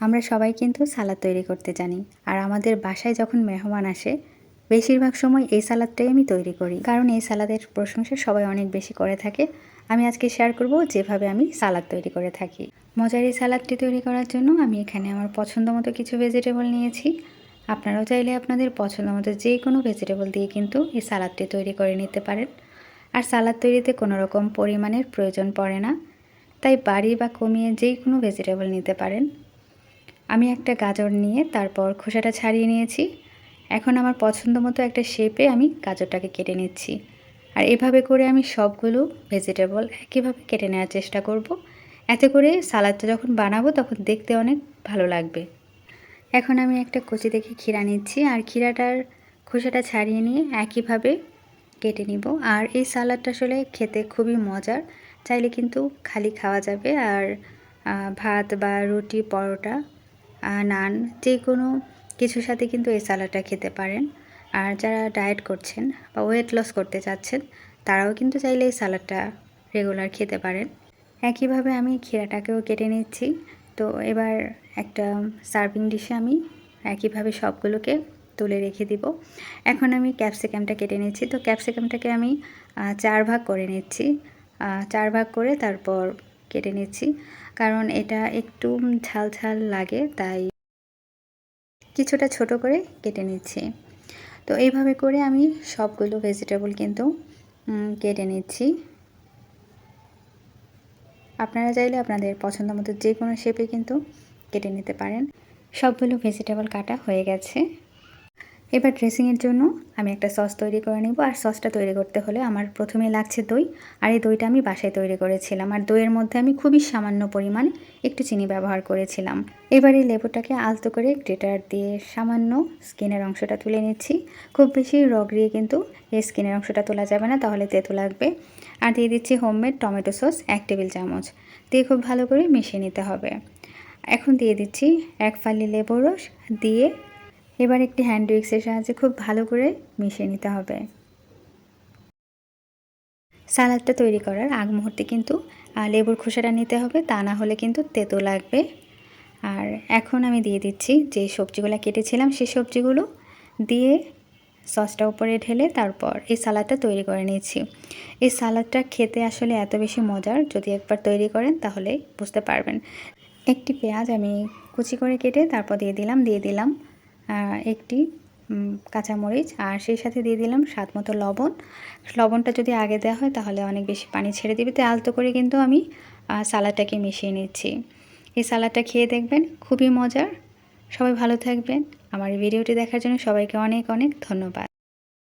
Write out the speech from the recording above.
আমরা সবাই কিন্তু সালাদ তৈরি করতে জানি। আর আমাদের বাসায় যখন মেহমান আসে, বেশিরভাগ সময় এই সালাদটাই আমি তৈরি করি। কারণ এই সালাদের প্রশংসা সবাই অনেক বেশি করে থাকে। আমি আজকে শেয়ার করব যেভাবে আমি সালাদ তৈরি করে থাকি। মজার এই সালাদটি তৈরি করার জন্য আমি এখানে আমার পছন্দ মতো কিছু ভেজিটেবল নিয়েছি। আপনারাও চাইলে আপনাদের পছন্দ মতো যে কোনো ভেজিটেবল দিয়ে কিন্তু এই সালাদটি তৈরি করে নিতে পারেন। আর সালাদ তৈরিতে কোনো রকম পরিমাণের প্রয়োজন পড়ে না। তাই বাড়ি বা কমিয়ে যেই কোনো ভেজিটেবল নিতে পারেন। আমি একটা গাজর নিয়ে তারপর খোসাটা ছাড়িয়ে নিয়েছি। এখন আমার পছন্দ মতো একটা শেপে আমি গাজরটাকে কেটে নিচ্ছি। আর এভাবে করে আমি সবগুলো ভেজিটেবল একইভাবে কেটে নেওয়ার চেষ্টা করব। এতে করে সালাদটা যখন বানাবো তখন দেখতে অনেক ভালো লাগবে। এখন আমি একটা কচি দেখে ক্ষীরা নিচ্ছি আর ক্ষীরাটার খোসাটা ছাড়িয়ে নিয়ে একইভাবে কেটে নিব। আর এই সালাদটা আসলে খেতে খুবই মজার। চাইলে কিন্তু খালি খাওয়া যাবে। আর ভাত বা রুটি, পরোটা নান, যে কোনো কিছুর সাথে কিন্তু এই সালাডটা খেতে পারেন। আর যারা ডায়েট করছেন বা ওয়েট লস করতে চাচ্ছেন, তারাও কিন্তু চাইলে এই সালাডটা রেগুলার খেতে পারেন। একইভাবে আমি ক্ষীরাটাকেও কেটে নিচ্ছি। তো এবার একটা সার্ভিং ডিশে আমি একইভাবে সবগুলোকে তুলে রেখে দিব। এখন আমি ক্যাপসিকামটা কেটে নিচ্ছি। তো ক্যাপসিকামটাকে আমি চার ভাগ করে নিচ্ছি। চার ভাগ করে তারপর কেটে নিচ্ছি। কারণ এটা একটু ঝাল ঝাল লাগে, তাই কিছুটা ছোট করে কেটে নিচ্ছি। তো এইভাবে করে আমি সবগুলো ভেজিটেবল কিন্তু কেটে নিচ্ছি। আপনারা চাইলে আপনাদের পছন্দ মতো যে কোনো শেপে কিন্তু কেটে নিতে পারেন। সবগুলো ভেজিটেবল কাটা হয়ে গেছে। এবার ড্রেসিংয়ের জন্য আমি একটা সস তৈরি করে নিব। আর সসটা তৈরি করতে হলে আমার প্রথমে লাগছে দই। আর এই দইটা আমি বাসায় তৈরি করেছিলাম। আর দইয়ের মধ্যে আমি খুবই সামান্য পরিমাণ একটু চিনি ব্যবহার করেছিলাম। এবার এই লেবুটাকে আলতো করে গ্রেটার দিয়ে সামান্য স্কিনের অংশটা তুলে নিচ্ছি। খুব বেশি রগড়িয়ে কিন্তু এই স্কিনের অংশটা তোলা যাবে না, তাহলে তেতো লাগবে। আর দিয়ে দিচ্ছি হোমমেড টমেটো সস এক টেবিল চামচ। দিয়ে খুব ভালো করে মিশিয়ে নিতে হবে। এখন দিয়ে দিচ্ছি এক ফালি লেবুর রস। দিয়ে এবার একটি হ্যান্ড উইক্সের সাহায্যে খুব ভালো করে মিশিয়ে নিতে হবে। সালাদটা তৈরি করার আগ মুহূর্তে কিন্তু লেবুর খোসাটা নিতে হবে, তা না হলে কিন্তু তেতো লাগবে। আর এখন আমি দিয়ে দিচ্ছি যে সবজিগুলো কেটেছিলাম সেই সবজিগুলো দিয়ে সসটা উপরে ঢেলে তারপর এই সালাদটা তৈরি করে নিয়েছি। এই সালাদটা খেতে আসলে এত বেশি মজার, যদি একবার তৈরি করেন তাহলে বুঝতে পারবেন। একটি পেঁয়াজ আমি কুচি করে কেটে তারপর দিয়ে দিলাম দিয়ে দিলাম একটি কাঁচামরিচ আর সেই সাথে দিয়ে দিলাম স্বাদ মতো লবণ। লবণটা যদি আগে দেওয়া হয় তাহলে অনেক বেশি পানি ছেড়ে দিবে। তো আলতো করে কিন্তু আমি সালাডটাকে মিশিয়ে নিচ্ছি। এই সালাডটা খেয়ে দেখবেন, খুবই মজার। সবাই ভালো থাকবেন। আমার ভিডিওটি দেখার জন্য সবাইকে অনেক অনেক ধন্যবাদ।